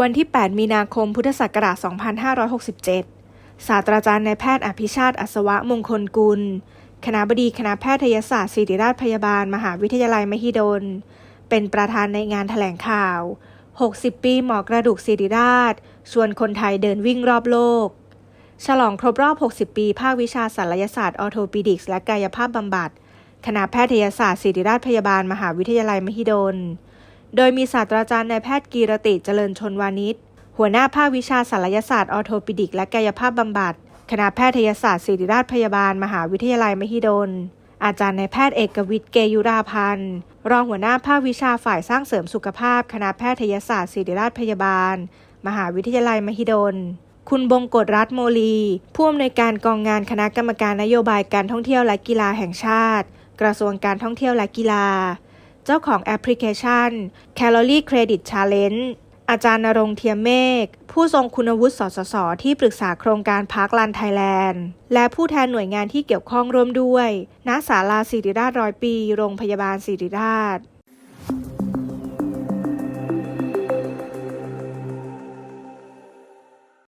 วันที่ 8 มีนาคม พุทธศักราช 2567 ศาสตราจารย์นายแพทย์อภิชาติอัศวะมงคลกุล คณะบดีคณะแพทยศาสตร์ศิริราชพยาบาล มหาวิทยาลัยมหิดล เป็นประธานในงานแถลงข่าว 60 ปีหมอกระดูกศิริราช ชวนคนไทยเดินวิ่งรอบโลก ฉลองครบรอบ 60 ปี ภาควิชาศัลยศาสตร์ออโทปิดิกส์และกายภาพบำบัด คณะแพทยศาสตร์ศิริราชพยาบาล มหาวิทยาลัยมหิดล โดยมีศาสตราจารย์นายแพทย์กีรติเจริญชนวานิช หัวหน้าภาควิชาศัลยศาสตร์ออโทปิดิก และกายภาพบำบัด คณะแพทยศาสตร์ศิริราชพยาบาล มหาวิทยาลัยมหิดล อาจารย์นายแพทย์เอกวิทย์เกยุราพันธ์ รองหัวหน้าภาควิชาฝ่ายสร้างเสริมสุขภาพ คณะแพทยศาสตร์ศิริราชพยาบาล มหาวิทยาลัยมหิดลคุณบงกฎรัฐโมลี ผู้อำนวยการกองงานคณะกรรมการนโยบายการท่องเที่ยวและกีฬาแห่งชาติ กระทรวงการท่องเที่ยวและกีฬา เจ้าของแอปพลิเคชัน Calorie Credit Challenge อาจารย์นรงเทียมเมฆ ผู้ทรงคุณวุฒิสสส ที่ปรึกษาโครงการพาร์คลันไทยแลนด์ และผู้แทนหน่วยงานที่เกี่ยวข้องร่วมด้วย ณ ศาลาศิริราชร้อยปี โรงพยาบาลศิริราช